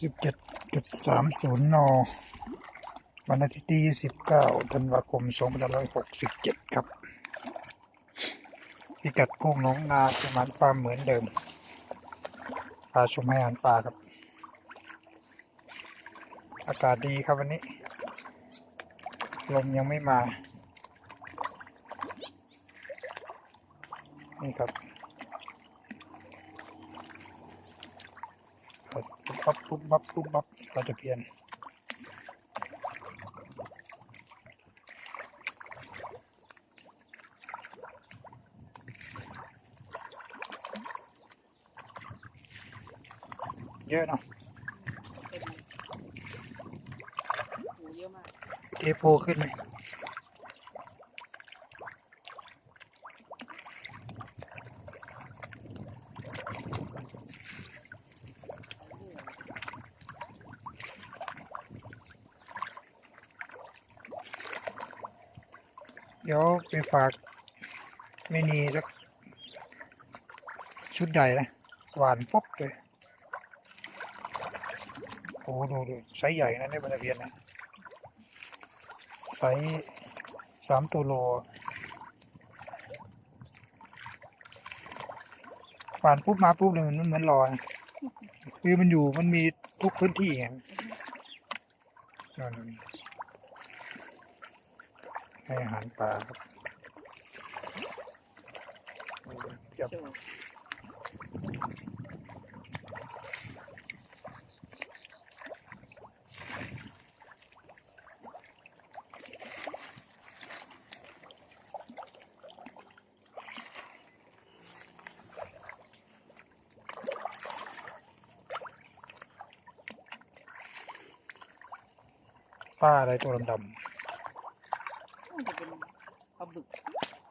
สิบเจ็ดจุดสามศูนย์นวันอาทิตย์ที่สิบเก้าธันวาคมสองพันร้อยหกสิบเจ็ดครับ พิกัดกุ้งน้องนาสมานฟาร์มเหมือนเดิมพาชมให้อาหารปลาครับ อากาศดีครับวันนี้ ลมยังไม่มา นี่ครับ ปุ๊บปั๊บปุ๊บปั๊บปุ๊บปั๊บปลาตะเพียนเยอะเนาะโอ้เยอะมากเทโพขึ้นเลย เดี๋ยวไปฝากไม่นีสักชุดใหญ่นะ หวานปุ๊บเลยโอ้ดูดูไซส์ใหญ่นะเนี่ยบรรเพียนนะไซส์สามตัวโลหวานปุ๊บมาปุ๊บเลยมันเหมือนรอนะคือมันอยู่มันมีทุกพื้นที่ไงนั่น ให้อาหารปลาครับเทียบปลาอะไรตัวดำๆ น่าจะเป็นปลาบึก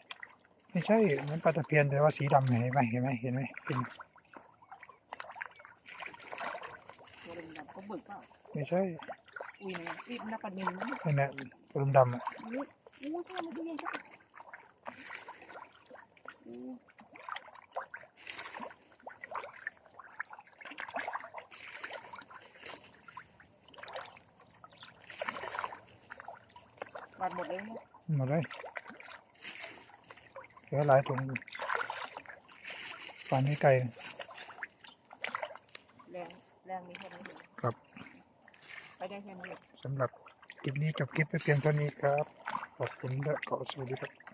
ๆไม่ใช่เหมือนปลาตะเพียนแต่ว่าสีดำเห็นไหมเห็นไหมเห็นไหมเห็นตัวดำดำปลาบึกเปล่าไม่ใช่อุ้ยเนี่ยรีบหน้าปลานิลนะนั่นแหละตัวดำๆอะอุ้ยอุ้ยทำไมมันตัวใหญ่จังอู้บาดหมดเลยเนี่ย หมดเลยเหลือหลายถุงอยู่ป่านนี้ไก่แรงแรงมีแค่นั้นเองครับ ไปได้แค่นี้นเองสำหรับคลิปนี้จบคลิปไปเพียงเท่านี้ครับ ขอบคุณและขอสวัสดีครับ